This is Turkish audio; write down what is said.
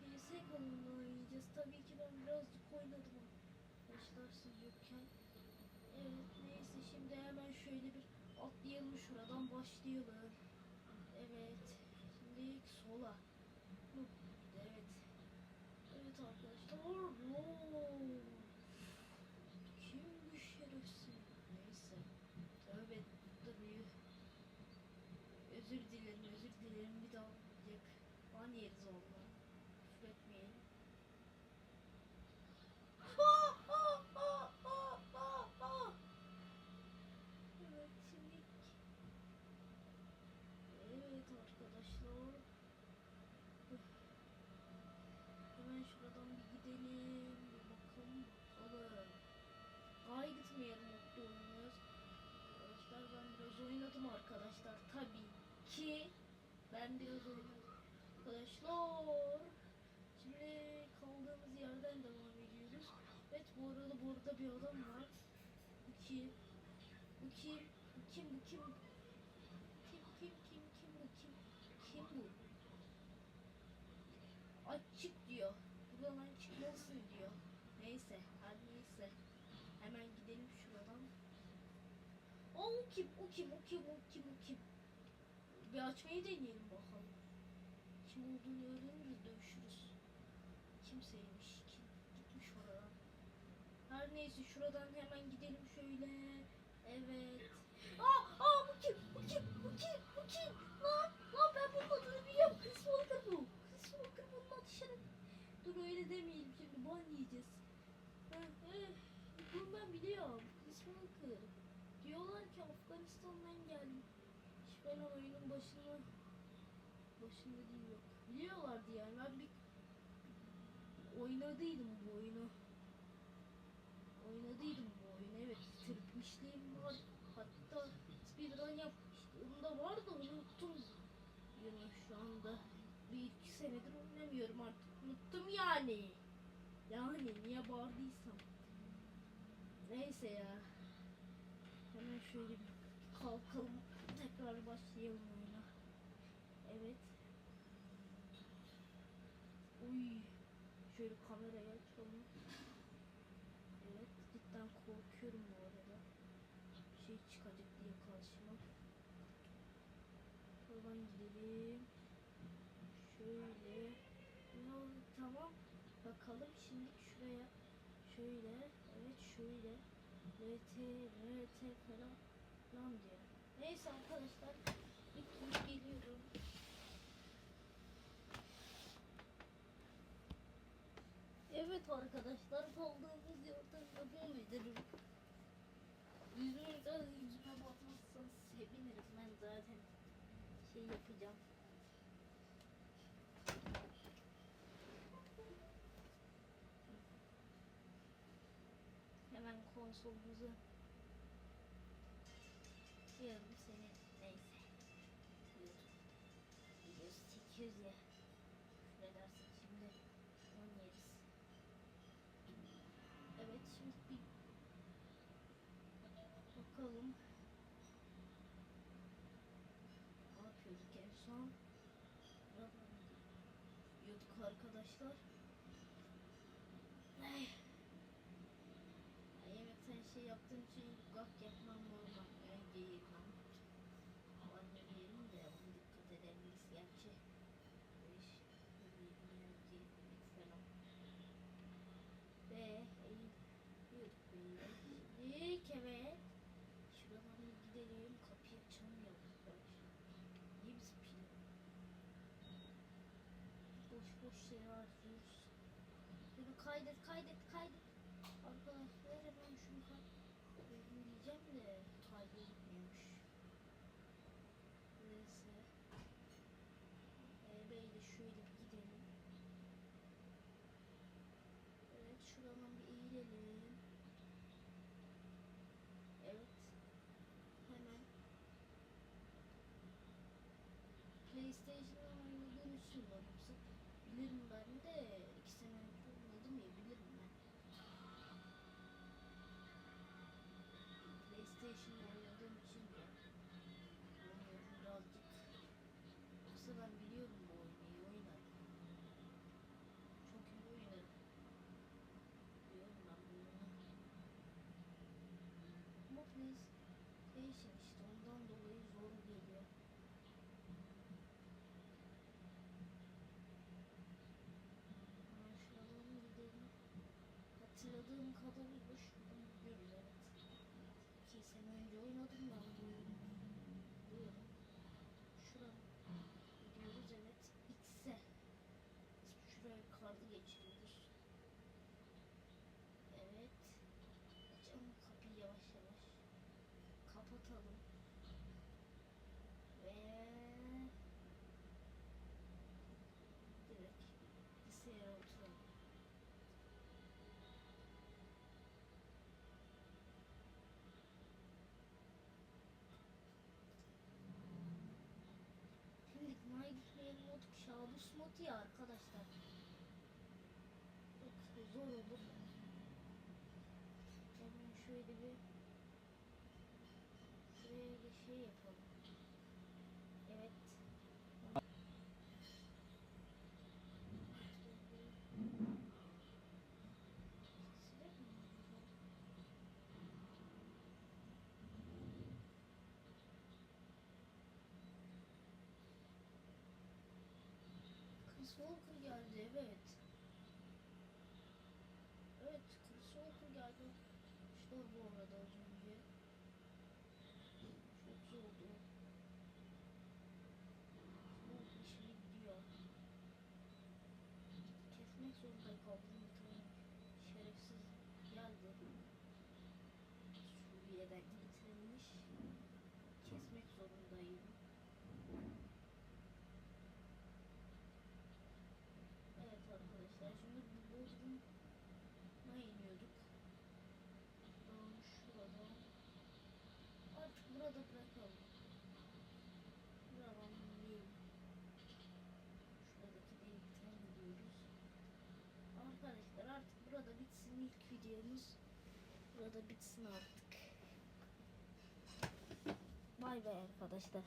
PS kanalına oynayacağız. Tabii ki ben birazcık oynadım arkadaşlar siz yokken. Evet neyse şimdi hemen şöyle bir atlayalım şuradan başlayalım. Evet. Şimdi ilk sola. Evet. Evet arkadaşlar. Oo. Kim bu şerefsiz? Neyse. Tövbe duruyor. Özür dilerim, özür dilerim. Bir daha olmayacak. Ban yeriz valla. Küfür etmeyin. Ah, ah, ah, ah, ah, ah. Evet, şimdi... Evet arkadaşlar. Hemen şuradan bir gidelim. Bir bakalım. Bakalım. Ay gitmeyelim mutlu oynuyoruz. Arkadaşlar ben biraz oynadım arkadaşlar. Tabii ki ben biraz oynadım. Arkadaşlar. Şimdi kaldığımız yerden devam ediyoruz. Evet bu arada burada bir adam var. Bu kim? Bu kim? Bu kim? Bu kim? Kim kim kim kim bu kim? Kim bu? Açık diyor. Buradan çıkmalısın diyor. Neyse, hadi neyse. Hemen gidelim şuradan. O, o kim? O kim? O kim? O kim? O kim? Bir açmayı deneyelim bakalım. Kim olduğunu öğreniriz, dövüşürüz. Kimseymiş, kim? Gitmiş oradan. Her neyse şuradan hemen gidelim şöyle. Evet. Aa, aa bu kim? Bu kim? Bu kim? Bu kim? Lan, lan ben bunun adını biliyorum. Chris Walker bu. Chris Walker bunun adı şeref. Dur öyle demeyelim şimdi ban yiyeceğiz. Heh, eh, bunu ben biliyorum. Chris Walker. Diyorlar ki Afganistan'dan gelmiş. Ben o oyunun başında başında değil yok. Biliyorlardı yani. Ben bir oynadıydım bu oyunu. Oynadıydım bu oyunu. Evet, bitirmişliğim var. Hatta speedrun yapmıştım. Onda var da unuttum. Yani şu anda bir iki senedir oynamıyorum artık. Unuttum yani. Yani niye bağırdıysam. Neyse ya. Hemen şöyle bir kalkalım. Tekrar başlayalım oyuna. Evet. Uy. Şöyle kamerayı açalım. Evet. Cidden korkuyorum bu arada. Bir şey çıkacak diye karşıma. Şuradan gidelim. Şöyle. Ne oldu? Tamam. Bakalım şimdi şuraya. Şöyle. Evet şöyle. RT, RT falan falan diyor. Neyse arkadaşlar. İlk geliyorum. Evet arkadaşlar kaldığımız yerden devam edelim. Yüzünüzden yüzüme batmazsanız sevinirim ben zaten şey yapacağım. Hemen konsolumuzu Diyorum seni neyse. Videosu çekiyoruz ya. Ne dersin şimdi onu yeriz. Evet şimdi bir bakalım. Ne yapıyorduk en son? Yiyorduk arkadaşlar. Ay. Sen şey yaptığın için gak yapmam normal. Önce yıkam. Anne diyelim de onu dikkat edemeyiz gerçi. Önce yemek falan. Ve yiyorduk böyle. Şimdi evet. Şuradan gidelim. Kapıyı açamıyorum. İyi misin pil? Boş boş şey harcıyoruz. Şunu kaydet kaydet kaydet. Arkadaşlar hemen şunu kaydet diyeceğim de kaydetmiyormuş. Neyse. Ee, böyle şöyle gidelim. Evet şuradan bir eğilelim. Evet. Hemen. PlayStation'da oynadığım için varımsa bilirim ben de iki sene oynadım ya bilirim ben. PlayStation'da oynadığım için de birazcık. Yoksa ben arkadaşlar işte ondan dolayı zor geliyor. Aşağıdan gidelim. Hatırladığım kadarıyla şuradan gidiyoruz evet. İki sene önce oynadım ben bu oyunu. Şuradan gidiyoruz evet. X'e. Şuraya kartı geçiriyoruz. Kapatalım. Ve direkt bilgisayara oturalım. Şimdi Nightmare mod kabus mod ya arkadaşlar. Çok zor olur. Hemen şöyle bir şey yapalım. Evet. Chris Walker geldi evet. Evet Chris Walker geldi. İşte bu arada az önce. Çok zordu. Bu işimi gidiyor. Kaldım bir tane şerefsiz geldi. Suriye'den getirilmiş. Kesmek zorundayım. Evet arkadaşlar şimdi bu Bodrum'a iniyorduk. Buradan şurada. Artık burada bırakalım. Buradan inelim. Şuradaki delikten gidiyoruz. Arkadaşlar artık burada bitsin ilk videomuz. Burada bitsin artık. Bay bay arkadaşlar.